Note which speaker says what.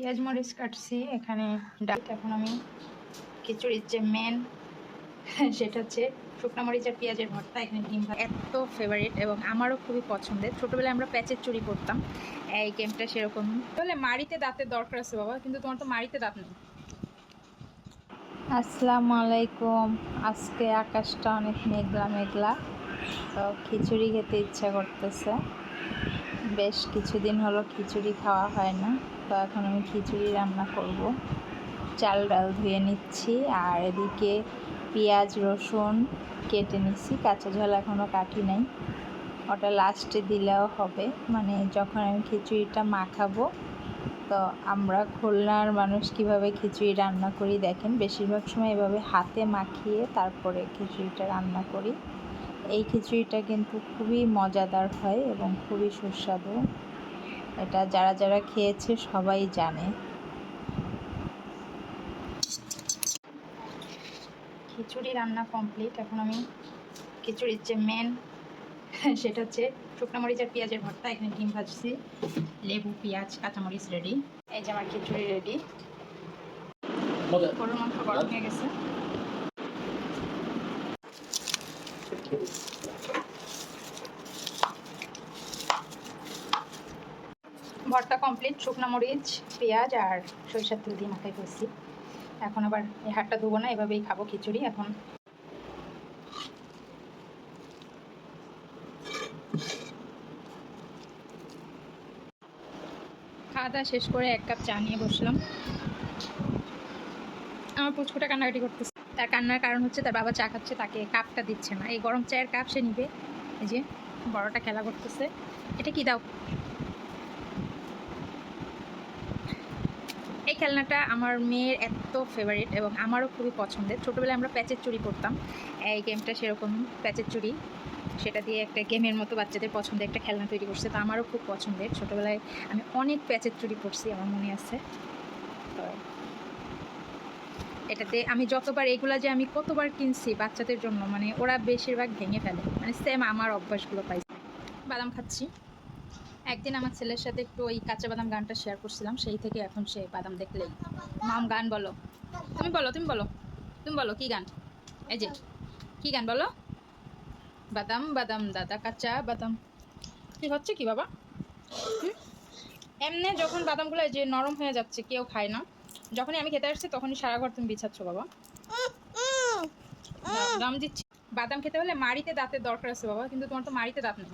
Speaker 1: পেঁয়াজ মরিচ কাটছি, এখানে ডাল, এখন আমি খিচুড়ির যে মেন সেটা হচ্ছে শুকনো মরিচ আর পেঁয়াজের ভর্তা, এখানে ডিম। এত ফেভারিট এবং আমারও খুবই পছন্দের। ছোটোবেলায় আমরা প্যাচের চুরি করতাম, এই গেমটা সেরকম। তাহলে মাড়িতে দাঁতের দরকার আছে বাবা, কিন্তু তোমার তো মাড়িতে দাঁত নেই।
Speaker 2: আসসালামু আলাইকুম। আজকে আকাশটা অনেক মেঘলা মেঘলা, তো খিচুড়ি খেতে ইচ্ছা করতেছে। বেশ কিছুদিন হলো খিচুড়ি খাওয়া হয় না, তো এখন আমি খিচুড়ি রান্না করব। চাল ডাল ধুয়ে নিচ্ছি, আর এদিকে পেঁয়াজ, রসুন কেটে নিচ্ছি, কাঁচা ঝাল এখনও কাটি নাই। ওটা লাস্টে দিলেও হবে মানে যখন আমি খিচুড়িটা মাখাবো, তো আমরা খুলনার মানুষ কীভাবে খিচুড়ি রান্না করি দেখেন, বেশিরভাগ সময় এভাবে হাতে মাখিয়ে তারপরে খিচুড়িটা রান্না করি। এই খিচুড়িটা কিন্তু খুবই মজাদার হয় এবং খুবই সুস্বাদু। এটা যারা যারা খেয়েছে সবাই জানে।
Speaker 1: খিচুড়ি রান্না কমপ্লিট এখন আমি খিচুড়ির যে মেন সেটা হচ্ছে শুকনো মরিচ আর পেঁয়াজের ভর্তা। এখানে ডিম ভাজছি লেবু পেঁয়াজ কাঁচামরিচ রেডি এই যে আমার খিচুড়ি রেডি গরুর মাংস গরম হয়ে গেছে। ভর্তা কমপ্লিট শুকনো মরিচ, পেঁয়াজ আর সরিষার তেল দিয়ে মাথায় করছি। এখন আবার এই হাতটা ধুবো না, এভাবেই খাব খিচুড়ি এখন। খাওয়া দাওয়া শেষ করে এক কাপ চা নিয়ে বসলাম। আমার পুচকুটা কান্নাকাটি করতেছে। তার কান্নার কারণ হচ্ছে তার বাবা চা খাচ্ছে, তাকে কাপটা দিচ্ছে না। এই গরম চায়ের কাপ সে নিবে। এই যে, বড়টা খেলা করতেছে। এটা কি দাও? এই খেলনাটা আমার মেয়ের এত ফেভারিট এবং আমারও খুবই পছন্দের। ছোটোবেলায় আমরা প্যাচের চুরি করতাম এই গেমটা সেরকম প্যাচের চুরি সেটা দিয়ে একটা গেমের মতো বাচ্চাদের পছন্দের একটা খেলনা তৈরি করছে। তো আমারও খুব পছন্দের। ছোটোবেলায় আমি অনেক প্যাচের চুরি করছি আমার মনে আছে। তো এটাতে আমি যতবার এগুলা যে আমি কতবার কিনছি বাচ্চাদের জন্য মানে ওরা বেশিরভাগ ভেঙে ফেলে। মানে সেম আমার অভ্যাসগুলো পাইছে। বাদাম খাচ্ছি। একদিন আমার ছেলের সাথে একটু ওই কাঁচা বাদাম গানটা শেয়ার করছিলাম, সেই থেকে এখন সে বাদাম দেখলেই। মাম, গান বলো। তুমি বলো তুমি বলো। তুমি বলো, কি গান? এই যে, কি গান বলো? বাদাম বাদাম, দাদা, কাঁচা বাদাম। কি হচ্ছে কি বাবা? এমনি যখন বাদামগুলো যে নরম হয়ে যাচ্ছে, কেউ খায় না। যখনই আমি খেতে আসছি তখনই সারা ঘর তুমি বিছাচ্ছ বাবা। দাম দিচ্ছি। বাদাম খেতে হলে মাড়িতে দাঁতের দরকার আছে বাবা কিন্তু তোমার তো মাড়িতে দাঁত নেই।